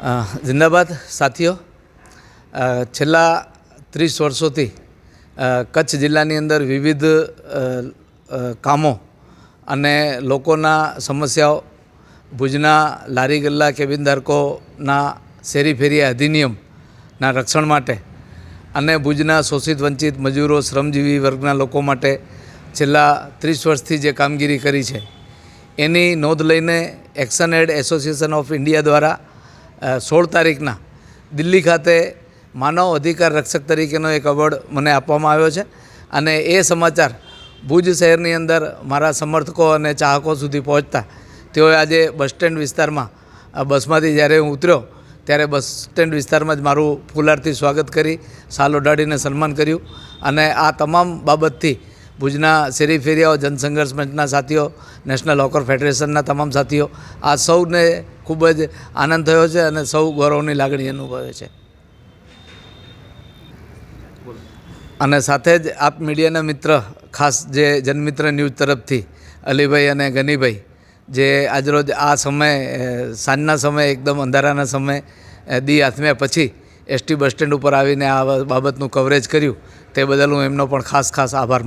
અ, જિંદાબાદ સાથીઓ છેલ્લા ત્રીસ વર્ષોથી કચ્છ જિલ્લાની અંદર વિવિધ કામો અને લોકોના સમસ્યાઓ ભુજના લારી ગલ્લા કેબિનધારકોના શેરી ફેરિયા અધિનિયમના રક્ષણ માટે અને ભુજના શોષિત વંચિત મજૂરો શ્રમજીવી વર્ગના લોકો માટે છેલ્લા ત્રીસ વર્ષથી જે કામગીરી કરી છે એની નોંધ લઈને Action Aid Association of India દ્વારા સોળ તારીખના દિલ્હી ખાતે માનવ અધિકાર રક્ષક તરીકેનો એક એવોર્ડ મને આપવામાં આવ્યો છે. અને એ સમાચાર ભુજ શહેરની અંદર મારા સમર્થકો અને ચાહકો સુધી પહોંચતા, તેઓએ આજે બસ સ્ટેન્ડ વિસ્તારમાં બસમાંથી જ્યારે હું ઉતર્યો, ત્યારે બસ સ્ટેન્ડ વિસ્તારમાં જ મારું ફુલારથી સ્વાગત કરી, સાલ ઓઢાડીને સન્માન કર્યું. અને આ તમામ બાબતથી ભુજના શેરી ફેરિયાઓ, જનસંઘર્ષ મંચના સાથીઓ નેશનલ હોકર ફેડરેશનના તમામ સાથીઓ, આ સૌને ખૂબ જ આનંદ થયો છે અને સૌ ગૌરવની લાગણી અનુભવે છે. અને સાથે જ આપ મીડિયાના મિત્ર, ખાસ જે જનમિત્ર ન્યૂઝ તરફથી, અલીભાઈ અને ગનીભાઈ, જે આજરોજ આ સમય સાંજના સમયે, એકદમ અંધારાના સમયે દી આથમ્યા પછી એસટી બસ સ્ટેન્ડ ઉપર આવીને આ બાબતનું કવરેજ કર્યું, તે બદલ હું એમનો પણ ખાસ ખાસ આભાર